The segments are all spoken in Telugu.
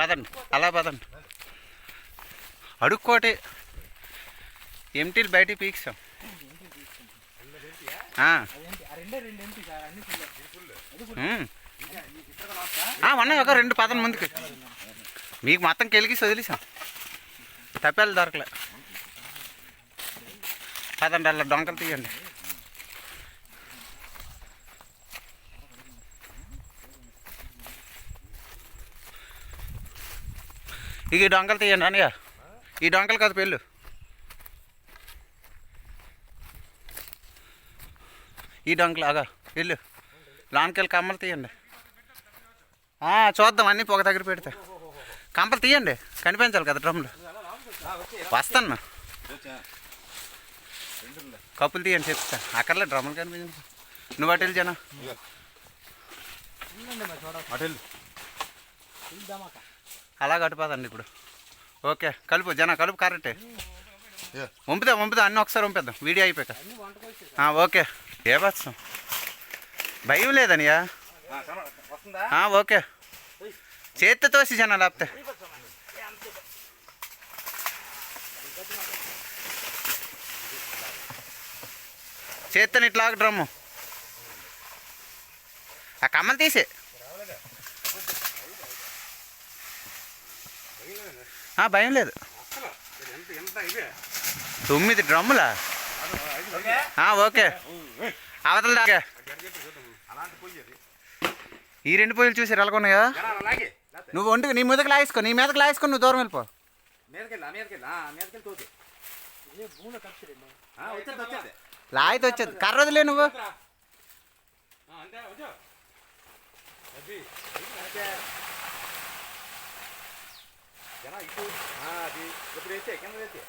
పదండి అలా పదండి. అడుక్కోటి. ఎంటీలు బయటికి పీకిస్తాం. ఉన్నాయి ఒక రెండు పదం ముందుకు. మీకు మొత్తం కెలిగి వదిలేసాం. తప్పేళ్ళు దొరకలే. పదండి అలా డొంకలు తీయండి. ఇక ఈ డొంకలు తీయండి అనయ్య ఈ డొంకలు కాదు పెళ్ళు. ఈ డొంకలు ఆగా వెళ్ళు. లోనికి కమ్మలు తీయండి. చూద్దాం అన్నీ పొగ దగ్గర పెడితే. కంపలు తీయండి కనిపించాలి కదా డ్రమ్లు వస్తాను కప్పులు తీయండి చెప్తా. అక్కర్లే డ్రమ్లు కనిపించండి నువ్వు అటు జన. అలా కట్టుపోదండి ఇప్పుడు. ఓకే కలుపు జన కలుపు కరెక్టే. వంపుదాం వంపుదాం అన్నీ ఒకసారి వంపేద్దాం. వీడియో అయిపోయాక. ఓకే. ఏ బస్సం భయం లేదనియా? ఓకే. చేత్తో తోసి జన లేకపోతే చేత్తని ఇట్లా డ్రమ్ము. ఆ కమ్మలు తీసే. భయం లేదు. తొమ్మిది డ్రమ్ములా? ఓకే. అవతల దాకా. ఈ రెండు పొయ్యిలు చూసి ఎలాగున్నాయా నువ్వు ఒంటికి నీ మీదకి లాగేసుకో నీ మీదకి లాగేసుకో నువ్వు దూరం వెళ్ళిపో. లాగితే వచ్చేది. కర్ర వదిలే నువ్వు.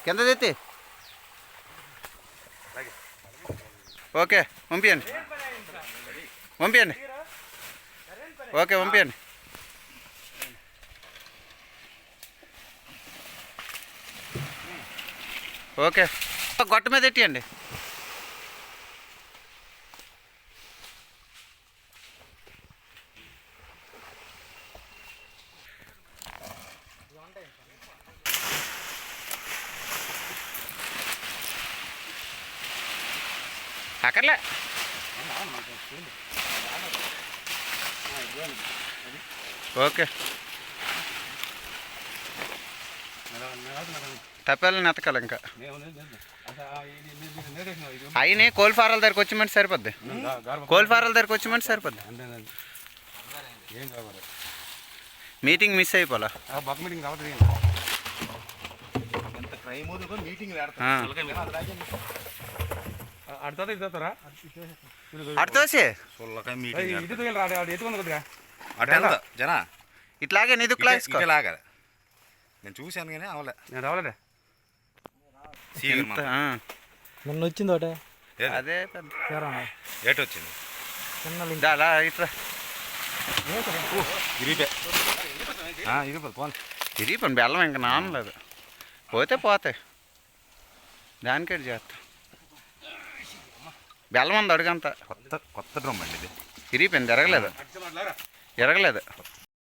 కింద తెత్తి. ఓకే పంపించండి పంపించండి ఓకే పంపించండి ఓకే. గొట్ట మీద ఎట్టియండి? అక్కర్లే ఓకే. తప్పాలని నెతకాలి ఇంకా. అయినా కోల్ ఫారాల దగ్గరకు వచ్చిమంటే సరిపోద్ది. కోల్ ఫారాల దగ్గరకు వచ్చిమంటే సరిపోద్ది. ఏం కావాలి మీటింగ్ మిస్ అయిపోలా? బక్ మీటింగ్ రావట్లేదు. ఎంత క్రైమ్ వదులుకొని మీటింగ్ ఆ. అడుగుతా ఇస్తారా అటు తోసి సొల్లకాయ మీటింగ్ ఇటు తగిలి రాడు ఆడు ఎత్తుకుంది కొద్దిగా. అటు వెళ్దా జనా. ఇట్లాగే నిదుకులా వేసుకో ఇటే లాగా నేను చూశాను కానీ అవలే. నేను రావలేదే. నిన్న వచ్చింది ఒకటే? అదే ఏట వచ్చింది? అలా ఇట్లా ఇరిపే. ఇరిపోదు పోను తిరిగి పని బెల్లం ఇంకా నానలేదు. పోతే పోతాయి. దానికే చేస్తా? బెల్లం ఉంది అడుగంతా. కొత్త కొత్త డ్రమ్ అండి ఇది. తిరిగిపోయింది ఎరగలేదు. ఎరగలేదు.